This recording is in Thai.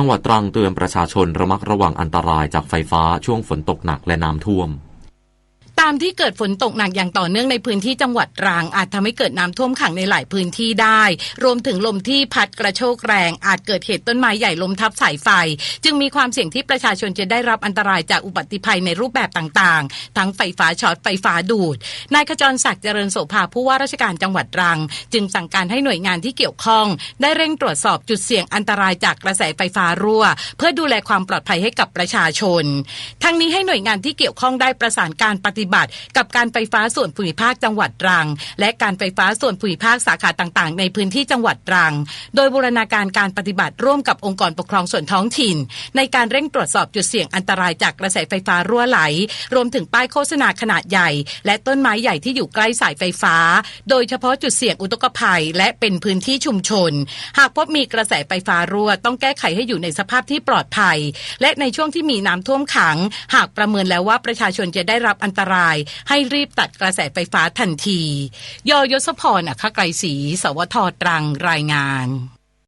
จังหวัดตรังเตือนประชาชนระมัดระวังอันตรายจากไฟฟ้าช่วงฝนตกหนักและน้ำท่วม ตามที่เกิดฝนตกหนักอย่างต่อเนื่องในพื้นที่จังหวัดตรังอาจทำให้เกิดน้ำท่วมขังในหลายพื้นที่ได้ รวมถึงลมที่พัดกระโชกแรง อาจเกิดเหตุต้นไม้ใหญ่ล้มทับสายไฟ จึงมีความเสี่ยงที่ประชาชนจะได้รับอันตรายจากอุบัติภัยในรูปแบบต่างๆ ทั้งไฟฟ้าช็อตไฟฟ้าดูดนายขจรศักดิ์เจริญโสภาผู้ว่าราชการจังหวัดตรัง จึงสั่งการให้หน่วยงานที่เกี่ยวข้อง ได้เร่งตรวจสอบจุดเสี่ยงอันตรายจากกระแสไฟฟ้ารั่ว เพื่อดูแลความปลอดภัยให้กับประชาชน ทั้งนี้ให้หน่วยงานที่เกี่ยวข้องได้ประสานการปฏิบัติ กับการไฟฟ้าส่วนภูมิภาคจังหวัดตรัง และการไฟฟ้าส่วนภูมิภาคสาขาต่างๆ ในพื้นที่จังหวัดตรัง โดยบูรณาการการปฏิบัติร่วมกับองค์กรปกครองส่วนท้องถิ่น ในการเร่งตรวจสอบจุดเสี่ยงอันตรายจากกระแสไฟฟ้ารั่วไหล รวมถึงป้ายโฆษณาขนาดใหญ่ และต้นไม้ใหญ่ที่อยู่ใกล้สายไฟฟ้า โดยเฉพาะจุดเสี่ยงอุทกภัย และเป็นพื้นที่ชุมชน หากพบมีกระแสไฟฟ้ารั่วต้องแก้ไขให้อยู่ในสภาพที่ปลอดภัย และในช่วงที่มีน้ำท่วมขัง หากประเมินแล้วว่าประชาชนจะได้รับอันตรายให้รีบตัดกระแสไฟฟ้าทันทียอยศพรอัคไกรศรีสวทตรังรายงาน